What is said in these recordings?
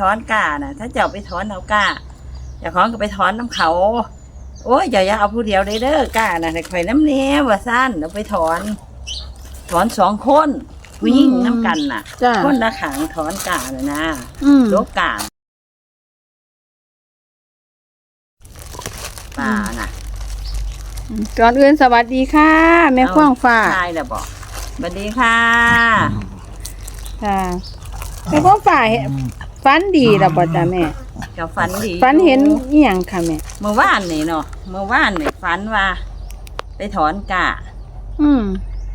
ถอนกาน่ะ ถ้าเจ้าไปถอนเอากาเจ้าของก็ไปถอนน้ำเขา โอ้ยเจ้าอย่าเอาผู้เดียวเลยเด้อกาน่ะให้ข่อยน้ำเนี้ยว่าสั้นเอาไปถอน ถอนสองคนผู้หญิงน้ำกันน่ะ จ้าคนละขังถอนกาน่ะนะอืมโลกกาป่าน่ะ ก่อนอื่นสวัสดีค่ะ แม่เอาขว้างฟ้า ใช่แล้วบอกสวัสดีค่ะ ค่ะแม่ขว้างฟ้าเห็น ฝันดีแล้วบ่จ้าแม่เจ้าฝันดีฝันเห็นอยู่อีหยังค่ะแม่เมื่อวานนี่เนาะเมื่อวานนี่ฝันว่า ไปถอนกาอืม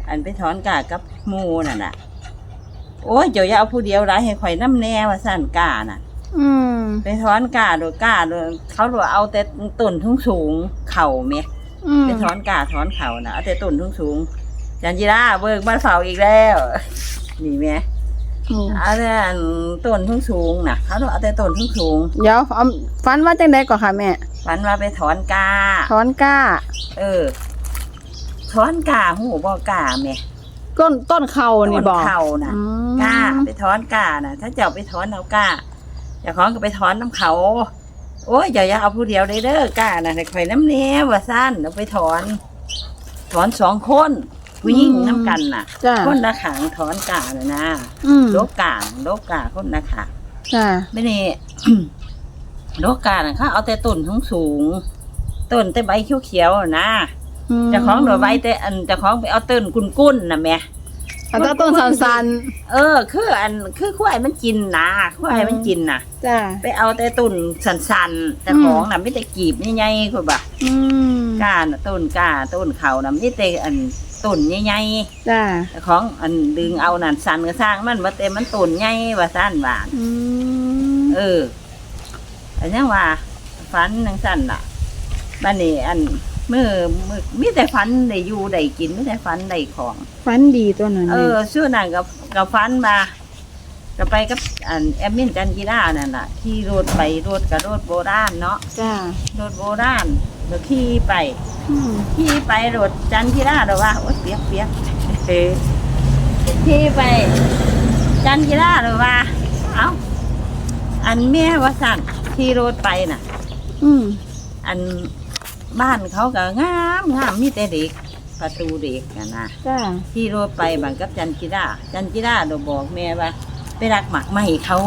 อันไปถอนกากับหมูน่ะน่ะ โอ้ยเจ้าอย่าเอาผู้เดียวร้ายให้ข่อยน้ำแน่ว่าสั่นกาน่ะ อืมไปถอนกาโดยกาโดยเขาดูเอาแต่ต้นทุ่งสูงๆเข่าเมียอืมไปถอนกาถอนเข่าน่ะเอาแต่ต้นทุ่งสูงๆจันจิราเบิกบ้านเฝ้าอีกแล้วนี่แม่โอ้เอาแต่อันต้นทุ่งสูงน่ะเขาดูเอาแต่ต้นทุ่งสูงเดี๋ยวเอาฝันว่าจังไดก่อนค่ะแม่ฝันว่าไปถอนกา ถอนกล้า เออ ถอนกาหูบ่กาแม่ต้นต้นเขานี่ต้นบอกเข่าน่ะ อืมกล้าไปถอนกล้าน่ะ ถ้าเจ้าไปถอนเอากล้าเจ้าของก็ไปถอนน้ำเขา โอ้ยเจ้าอย่าเอาผู้เดียวเลยเด้อกล้าน่ะให้ข่อยน้ำเนี้ยว่าสั้นเอาไปถอน ถอนสองคน ผู้หญิงน้ำกันน่ะจ้าคนละขังถอนกล้าน่ะนะอืมโลกกาโลกกาคนละขังจ้าไม่นี่ โลกกาน่ะเขาเอาแต่ต้นสูงสูงๆต้นแต่ใบเขียวๆน่ะนะมเจ้าของเดี๋ยวไว้แต่อันเจ้าของไปเอาต้นกุ้นๆน่ะแม่ เอาแต่ต้นสันเออ คืออันคือควายมันกินนะควายมันกินนะๆจ้าไปเอาแต่ต้นสันๆแต่อืมของน่ะไม่ได้กีบใหญ่ๆคือบ่ะอืมก้าน่ะต้นก้าต้นเขาน่ะไม่ได้อัน ต้นใหญ่จ้าๆแต่ของอันดึงเอานั่นสันก็สร้างมันมาเต็มมันต้นใหญ่ว่าสั้นว่าอืมเอออันนี้ว่าฟันนังสั้นล่ะบ้านนี้อันมือมือมีแต่ฟันได้อยู่ได้กินมีแต่ฟันได้ของฝันดีตัวนั้นเอแม่อชื่อนั่นกับกับฟันมาก็ไปกับอันแอมมินจันกีฬานั่นน่ะขี่รถไปรถกับรถโบราณเนาะจ้ารถโบราณ แล้วขี่ไปอืมขี่ไปรถจันกีฬาเดี๋ยวว่าโอ๊ยเปียกเปียกเออขี่ไป จันกีฬาเดี๋ยวว่า เอ้าอันแม่ว่าสั่นขี่รถไปน่ะ อืมอันบ้านเขาก็งามงามมีแต่เด็กประตูเด็กน่ะนะจ้าขี่รถไปบังกับจันจิราจันจิราเราบอกแม่ว่า ไปรักหมักไม้เขา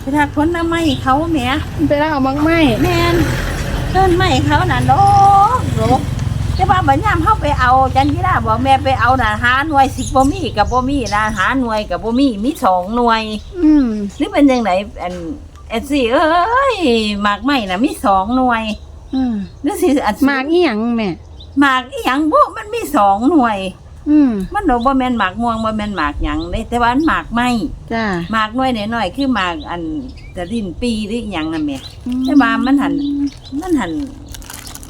ไปรักผลไม้เขาแหม่ไปแล้วเอามักไม้แม่น ต้นไม้เขาน่ะโลกโลกแต่ว่าบัดยามเขาไปเอาจันจิราบอกแม่ไปเอาน่ะหาหน่วยสิบบ่มีกับบ่มีนะหาหน่วยกับบ่มีมีสองหน่วย อืมหรือเป็นยังไงอันเอดซี่เอ้ยหมากไม้น่ะมีสองหน่วย อืมหรือสิอันหมากอีหยังแม่หมากอีหยังบ่มันมีสองหน่วย อืมมันโดบ่แม่นหมากม่วงบ่แม่นหมากหยังเด้แต่ว่ามันหมากไหมจ้าหมากน้อยน้อยๆคือหมากอันตะลินปีหรืออิหยังน่ะแม่แต่ว่ามันหัน มันหัน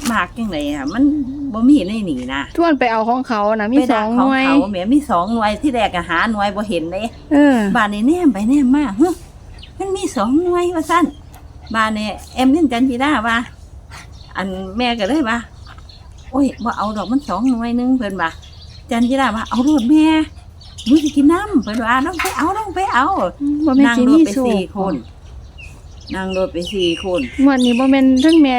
หมากจังไดอะ มันบ่มีในนี่นะทวนไปเอาของเขานะมีไปสดัอกงขหองน่วยเขาแม่มีสองหน่วยที่แรกก็หาหน่วยบ่เห็นเด้ เออ บ้านนี้แนมไปแนมมาเฮ้ยมันมีสองหน่วยว่าซั่นบ้านนี้เอ็มนี่จันจีดาว่า อันแม่ก็เลยว่าโอ้ยบ่เอาดอกมันสองหน่วยหนึงเพิ่นว่า จันจีดาว่าเอาโลดแม่หนูสิกินน้ำเพิ่นว่าน้องไปเอาน้องไปเอาบ่แม่นนั่งสิรถมีไปโชสี่คคนนั่งรถไปสี่คนงวดนี้บ่แม่นเทั้งแม่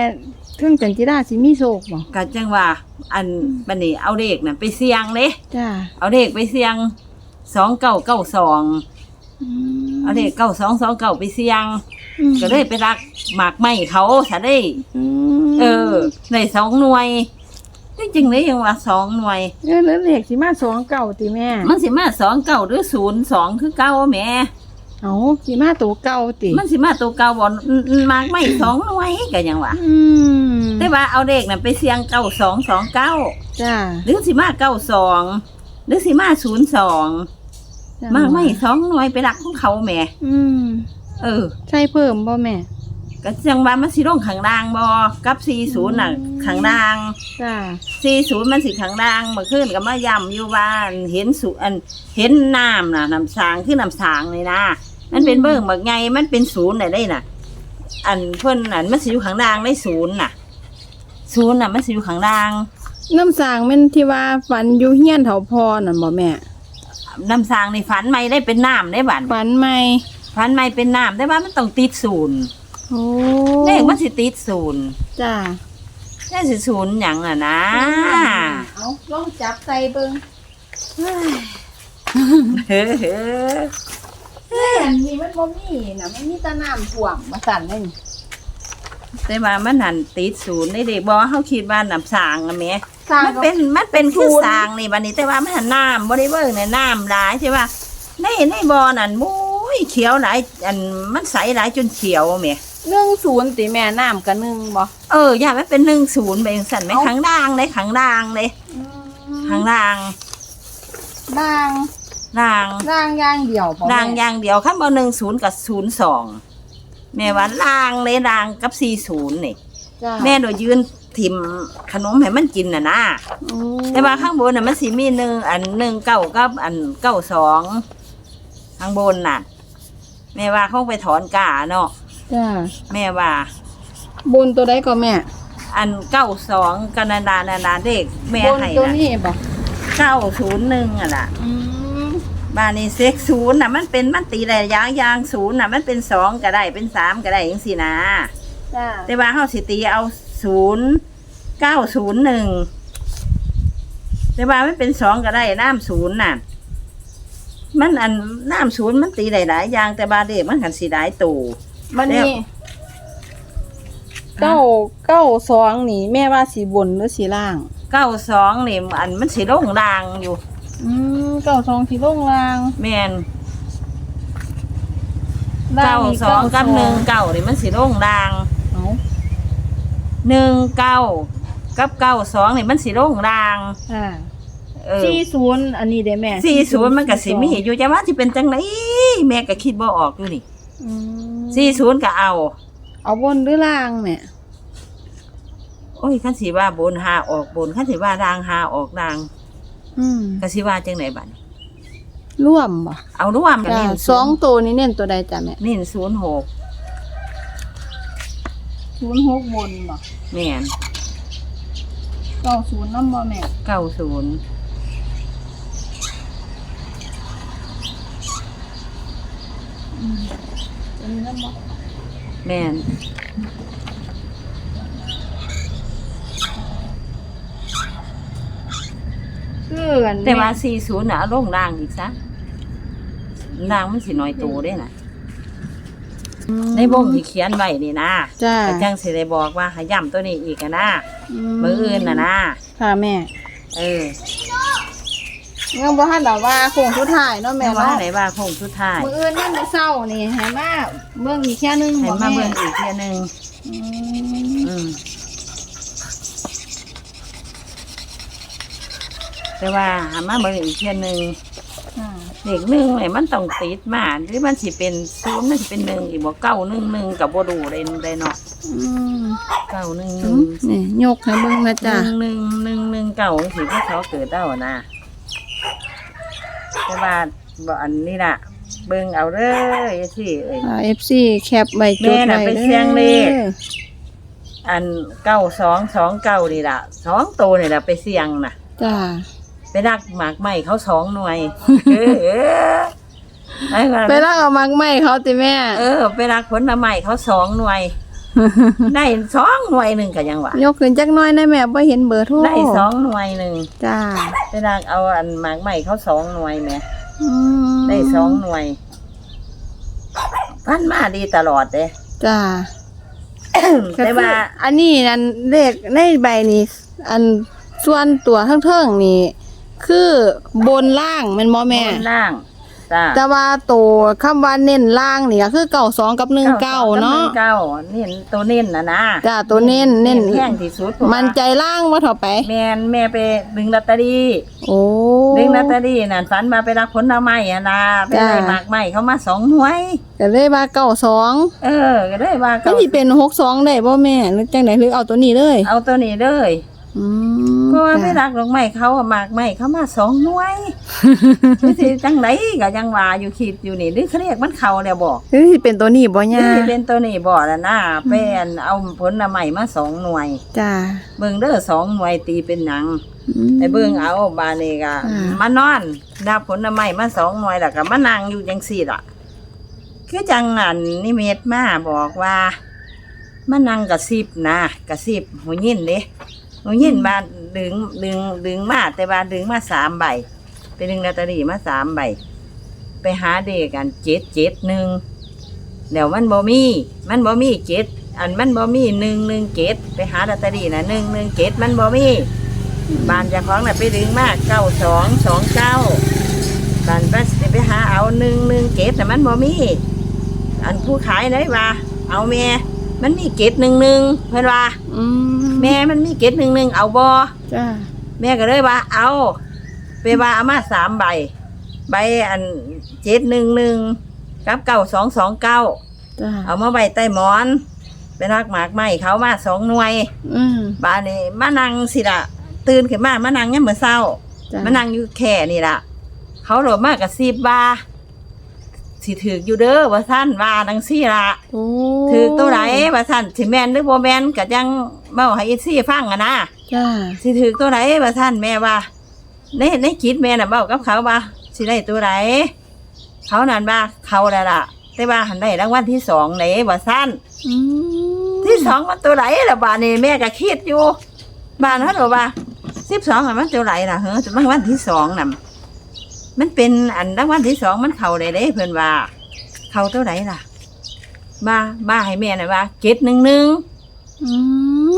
เทั้งจันจิราสิมีโชคบ่กันจังว่า อันบันนี้เอาเลขน่ะไปเสี่ยงเด้จ้าเอาเลขไปเสี่ยงสองเก้าเก้าสองอืมเอาเลขเก้าสองสองเก้าไปเสี่ยงมก็เลยไปรักหมากไม้เขาซะได้อืมเออในสองหน่วย จริงๆเลยยังว่าสองหน่วยเออแล้วเลขสิมาสองเก่าติแม่ มันสิมาสองเก้าหรือศูนย์สองคือเก้าแหม่เอาสิมาตัวเก่าติมันสิมาตัวเก้าบอหมากไม้สองหน่วยก็ยังว่าอืมแต่ว่าเอาเลขน่ะไปเสี่ยงเก้าสองสองเก้าจ้าหรือสิมาเก้าสองหรือสิมาศูนย์สองจ้มากไม่สองหน่วยไปรักของเขาแหม่อืมเออ ใช่เพิ่มบ่แม่ ก็จังว่ามันสิลงข้างล่างบ่กับสี่ศูนย์น่ะข้างล่าง จ้าสี่ศูนย์มันสิข้างล่างเมื่อคืนก็มาย่ำอยู่บ้านเห็นสุอันเห็นน้ำน่ะน้ำสางคือน้ำสางเลยนะมันเป็นเบิ่งบักไงมันเป็นศูนย์ได้ได้น่ะ อันเพิ่นอันมันสิอยู่ข้างล่างได้ศูนย์น่ะศูนย์น่ะมันสิอยู่ข้างล่างน้ำสางแม่นที่ว่าฝันอยู่เฮียนเถาพอนั่นบ่แม่น้ำสางในฝันไม่ได้เป็นน้ำได้บัดฝันใหม่ฝันใหม่เป็นน้ำแต่ว่ามันต้องติดศูนย์ โอ้เลขมันสิติดศูนย์จ้านี่สิศูนย์หยังอะนะเอาลองจับใส่เบิ่งเฮ้อเฮ้อเฮ้ยอันนี้มันบ่มีน่ะมันมีแต่น้ำท่วมมาสั่นเลยนี่แต่ว่ามันหันติดศูนย์ได้เด็กบอกว่าเขาคิดว่าน้ำสางอะแหม่ สร้างมันก็ เป็นมันเป็นเป็นศูคือนย์ สางนี่บัดนี้แต่ว่ามันหันน้ำบ่ได้เบิ่งในน้ำหลายใช่ป่ะในในบ่อนั่นมุ้ยเขียวหลายอันมันใสหลายจนเขียวแหม่ หนึ่งศูนย์ติแม่น้ำกับหนึ่งบ่เอออย่ามันเป็นหนึ่งศูนย์ไปจังสั่นไหมเอ้าขังด่างเลยขังด่างเลยขังด่างด่างด่างด่างอย่างเดียวบ่ด่างแม่อย่างเดียวข้างบนหนึ่งศูนย์กับศูนย์สองแม่ว่าด่างเลยด่างกับสี่ศูนย์นี่จ้าแม่โดยยืนถิ่มขนมให้มันกินน่ะนะอืมแต่ว่าข้างบนน่ะมันสิมีหนึ่งอันหนึ่งเก้ากับอันเก้าสองข้างบนน่ะแม่ว่าเขาไปถอนกาเนาะ จ้าแม่ว่า บนตัวใดก็แม่ อันเก้าสองกันนานานานาเด็กแม่บนให้ตัวนะนี้บ่เก้าศูนย์หนึ่งอะล่ะอืมบ้านนี้เซ็กศูนย์น่ะมันเป็นมันตีได้ยางยางศูนย์น่ะมันเป็นสองก็ได้เป็นสามก็ได้อย่างสินะจ้าแต่ว่าเขาสิตีเอาศูนย์เก้าศูนย์หนึ่งแต่ว่ามันเป็นสองก็ได้น้ำศูนย์น่ะ มันอันน้ำศูนย์มันตีได้หลายอย่างแต่บาเด็กมันหันสีหลายตู่ บัดแล้วนี้เก้าเก้าสองนี่ แม่ว่าสีบนหรือสีล่าง เก้าสองนี่อันมันสีลงรางอยู่ อืมเก้าสองสีลงล่างแมนล่เก้านี่สองกับหนึ่งเก้านี่มันสีลงรางเอาหนึ่งเก้ากับเก้าสองนี่มันสีลงรางอ่าเออสี่ศูนย์อันนี้ได้แม่สี่ศูนย์มันก็สิมีอยู่จะว่าที่เป็นจังไหนแม่ก็คิดบ่ออกอยู่นี่ อืม สี่ศูนย์ก็เอา เอาบนหรือล่างแม่โอ้ยขั้นสีว่าบนหาออกบนขั้นสีว่าดางหาออกดางอืมก็สิว่าจังไหนบัดนี้ร่วมบ่เอาร่วมกันจ้านี่สองตัวนี้เน้นตัวใดจ้ะแม่นี่ศูนย์หกศูนย์หกบนบ่แม่นเก้าศูนย์น้ำบ่แม่เก้าศูนย์ ตัวนี้น้ำบ่แม่นคืออันแต่ว่าสี่ศูนย์น่ะเอาลงล่างอีกซะล่างมันสิน้อยโตได้น่ะในวงที่เขียนไว้นี่นะจ้าแต่จังสิได้บอกว่าให้ย้ำตัวนี้อีกอะนะมืออื่นน่ะนะค่ะแม่ เออ ยังบ่ทันดอกว่าโค้งสุดท้ายเนาะแม่แม่ว่าเนาะไหนว่าโคงสุดท้ายมื้ออื่นนั่นมื้อเช้านี่ให้มาเบิ่งอีกแค่ยหนึงให้บ่มาแม่เบิ่งอีกเทียหนึงอืมอืมแต่ว่าหามาเบิ่งอีกเทียหนึงค่ะเด็กหนึ่งเนี่ยมันต้องติดมาหรือมันสิเป็นศูนย์มันสิเป็นหนึ่งอีกบ่เก้าหนึ่งหนึ่งกับบ่ดูได้ได้เนาะอืมเก้าหนึ่งหอืนึ่งมนี่ยกให้เบิ่งนะหจ้ะนึ่งหนึ่งหนึ่งหนึ่งเก้าสิพ่อเขาเกิดเด้านะ แต่ว่าบ่อันนี้ล่ะ เบิ่งเอาเด้อสิเอ้ยอ่า FC แคปไว้จดแม่น่ะไว้ไปเด้เสี่ยงเลขออันเก้าสองสองเก้านี่ล่ะสองตัวนี่ล่ะไปเสี่ยงน่ะ จ้าไปดักหมากไม้เขาสองหน่วย เออเออไอ้ว่าไปลักเอามักไหม้เขาติแม่ เออ ไปรักผลไม้เขาสองหน่วย ได้สองหน่วยหนึ่งก็ยังหวะยกขึ้นจักหน้อยได้แม่บ่เห็นเบอร์โทรได้สองหน่วยหนึ่งจ้าไปรักเอาอันหมากใหม่เขาสองหน่วยแหมอืมได้สองหน่วยพันมาดีตลอดเลย จ้าแต่ว่าอันนี้นั่นเลขในใบนี้อันส่วนตัวทั้งเทิงๆนี่คือบนล่างแมันบ่แม่ บนล่าง จ้าแต่ว่าตัวคำว่าเน้นล่างนี่ก็คือเก่าสองกับหนึ่งเก้าเนาะเก้าเน้นตัวเน้นนะนะจ้าตัวเน้นเน้นแห้งที่สุดมันใจล่างว่าเถอะไป แมนแม่ไปดึงลอตเตอรี่โอ้ดึงลอตเตอรี่นั่นฝันมาไปรักผลไม้อะนะไปได้จ้าหมากใหม่เขามาสองหน่วยก็เลยว่าเก่าสองเออก็ได้ว่าก็เก้าสิเป็นหกสองได้บ่แม่หรือจังไดหรือเอาตัวนี้เลย เอาตัวนี้เลยอืม เพราะว่าจ้ะไม่รักดอกไม้เขาอะหมากไม้เขามาสองหน่วยนี่สิจังไหนก็ยังว่าอยู่คิดอยู่นี่หรือเขาเรียกมันเขาแล้วบอกคือสิเป็นตัวนี้บ่หรืย่าอสิเป็นตัวนี้บอกแล้วนะเป็นเอาผลไม้มาสองหน่วยจ้าเบิ่งเด้อสองหน่วยตีเป็นหยังอืมไอ้เบิ่งเอาบานนี้ก็อ่ามมานอนได้ผลไม้มาสองหน่วยแล้วก็มานั่งอยู่จังสี่ล่ะคือจังอันนิเมตมาบอกว่ามานั่งกระซิบนะกระซิบหูยินเด้ หูยินมาดึงดึงดึงมาแต่ว่าดึงมาสามใบไปดึงลอตเตอรี่มาสามใบไปหาเด็กกันเจ็ดเจ็ดหนึ่งเดี๋ยวมันบ่มีมันบ่มีเจ็ดอันมันบ่มีหนึ่งหนึ่งเจ็ดไปหาลอตเตอรี่นะหนึ่งหนึ่งเจ็ดมันบ่มีบ้านเจ้าของน่ะไปดึงมาเก้าสองสองเก้าบันไปสิไปหาเอาหนึ่งหนึ่งเกตแต่มันบ่มีอันผู้ขายเลยว่าเอาแม่ มันมีเกตหนึ่งหนึ่งเพื่อนว่าอืมแม่มันมีเกตหนึ่งหนึ่งเอาบอจ้าแม่ก็เลยว่า เอาไปว่าเอามาสามใบ ใบอันเจ็ดหนึ่งหนึ่งกับเก้าสองสองเก้าจ้าเอามาใบใต้หมอนไปรักหมากไม้เขามาสองหน่วย อืมบ้านนี้มานั่งสิละตื่นขึ้นมามานั่งเนี่ยามมื่อเศร้า จ้า มานั่งอยู่แค่นี่ล่ะ เขาโหลดมากกับซีบว่า สิถืออยู่เด้อว่าสั้นว่าดังซี่ละโอ้ถือตัวไหนว่าสั้นสิแมนหรือบ่แมนก็ยังเมาให้อีซี่ฟังอะนะจ้าสิถือตัวไหนว่าสั้นแม่ว่าในในคิดแม่น่ะเบ้ากับเขาว่าสิได้ตัวไหนเขานั่นว่าเขาแหละล่ะ แต่ว่าหันได้รางวัลที่สองไหนว่าสั้นอืมที่สองมันตัวไหนล่ะบ้านนี้แม่ก็คิดอยู่บ้านเขาบอกว่าสิบสองมันตัวไหนล่ะเฮ้ยรางวัลที่สองน่ะ มันเป็นอันรางวัลที่สองมันเข่าได้เด้เพื่อนว่า เข่าเท่าไหร่ล่ะ มามาให้แม่หน่อยว่าเกตหนึ่งหนึ่งอื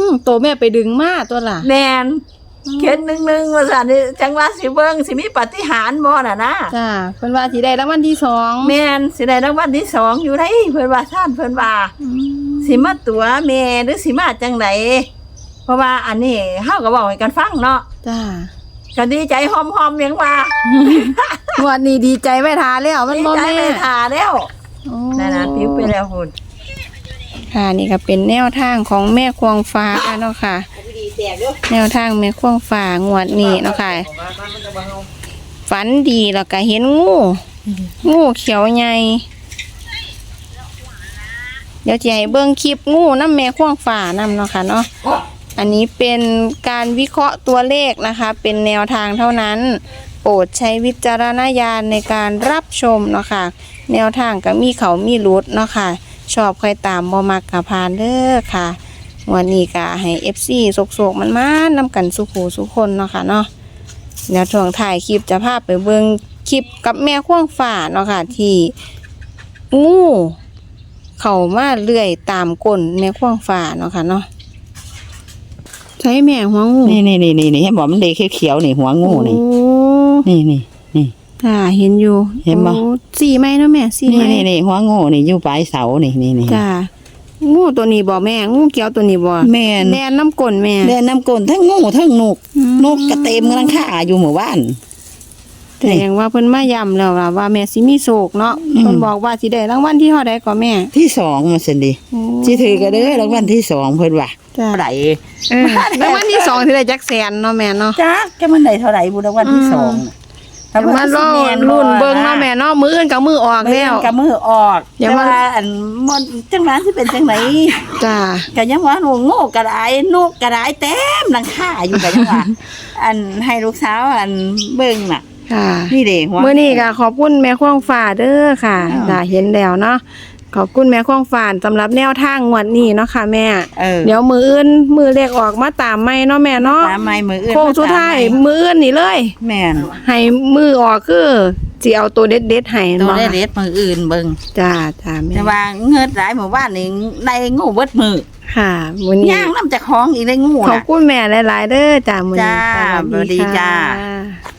มโตแม่ไปดึงมาตัวล่ะแมนเกตหนึ่งหนึ่งว่าสันนี่จังหวะสิเบิ้งสิมีปาฏิหารย์บ่น่ะนะจ้าเพิ่นว่าสิได้รางวัลที่สองแมนสิได้รางวัลที่สองอยู่ได้เพื่อนว่าท่านเพื่อนว่า อืมสิมาตัวแม่หรือสิมาจังไดเพราะว่าอันนี้เฮาก็บอกให้กันฟังเนาะจ้า ก็ดีใจหอมๆยังว่างวดนี้ดีใจไม่ทาแล้วมันดีบ่ใจแม่ไปทาแล้วโอ้นั่นน่ะปิ้วไปแล้วคุณค่ะนี่ก็เป็นแนวทางของแม่ควงฟ้าเนาะค่ะดีแตกด้วยแนวทางแม่ควงฟ้างวดนี้เนาะค่ะ ฝันดีแล้วก็เห็นงู งูเขียวใหญ่เดี๋ยวจะให้เบิ่งคลิปงูน้ำแม่ควงฝ่านำเนาะค่ะเนาะ อันนี้เป็นการวิเคราะห์ตัวเลขนะคะ เป็นแนวทางเท่านั้น โปรดใช้วิจารณญาณในการรับชมเนาะค่ะ แนวทางก็มีเขามีรุดเนาะค่ะ ชอบใครตามบ่มักกะพานเด้อค่ะ วันนี้ก็ให้ FC โศกๆมันมานำกันสุขูสุขคนเนาะค่ะเนาะเดี๋ยวช่วงถ่ายคลิปจะพาไปเบิ่งคลิปกับแม่ข่วงฝ่าเนาะค่ะที่งูเข้ามาเลื่อยตามก้นแม่ข่วงฝ่าเนาะค่ะเนาะ ใช้แม่หัวงูนี่นี่นี่นี่นี่เห็นบอกมันเด็กเขียวๆนี่หัวงูนี่โอ้นี่นี่นี่ค่ะเห็นอยู่ เห็นบ่โอ้สี่ไม้เนาะแม่สี่นี่ไม้นี่นี่หัวงูนี่อยู่ปลายเสานี่นี่นี่จ้างูตัวนี้บ่แม่งูเขียวตัวนี้บ่แม่นแดนน้ำก้นแม่เดินน้ำกลนทั้งงูทั้งนกอืมนกกระเต็มกำลังข่าอยู่หมู่บ้าน แสดงว่าเพิ่นมาย้ำแล้วล่ะว่าแม่สิมีโศกเนาะอืมเพิ่นบอกว่าสิได้รางวัลที่เท่าใดก็แม่ ที่สองมาสินดีโอ้สิถือกันเด้อรางวัลที่สองเพิ่นว่าจ้าเท่าไหร่เออรางวัลที่สองที่ได้จักแสนเนาะแม่เนาะ จ้าจะมันได้เท่าไหร่บุรางวัลที่สองแต่ว่ารอรุ่นเบิ่งเนาะแม่เนาะมืออื่นกับมือออกแล้แล้ววกับมือออกอย่าแต่มาว่าอันมันจังหวะที่เป็นจังไหนจ้า ก็ยังว่าหนูโง่กระไดนกกระไดเต็มหลังค่าอยู่กันยังว่า อันให้ลูกสาวอันเบิ่งน่ะ ค่ะนี่เด้หัวมื้อนี้ก็ขอบคุณแม่ควงฟ้าเด้อค่ะอ้าว จ้าเห็นแล้วเนาะขอบคุณแม่ควงฟ้าสำหรับแนวทางงวดนี้เนาะค่ะแม่ เออเดี๋ยวมืออื่นมือเลขออกมาตามไม่เนาะแม่เนาะตามไม้มืออื่นโค้งสุดท้ายมืออื่นนี่เลย แม่นให้มือออกคือสิเอาตัวเด็ดเด็ดๆให้ตัวเนาะได้เด็ดมืออื่นเบิ่งจ้าจ้าแม่แต่ว่าเงินหลายหมู่บ้านนี่ได้งูเบิดมือค่ะมื้อนี้ย่างน้ำจากของอีกได้งูขอบน่ะ คุณแม่หลายๆเด้อจ้ามื้อนี้จ้าสวัสสวัสดีดีจ้าค่ะ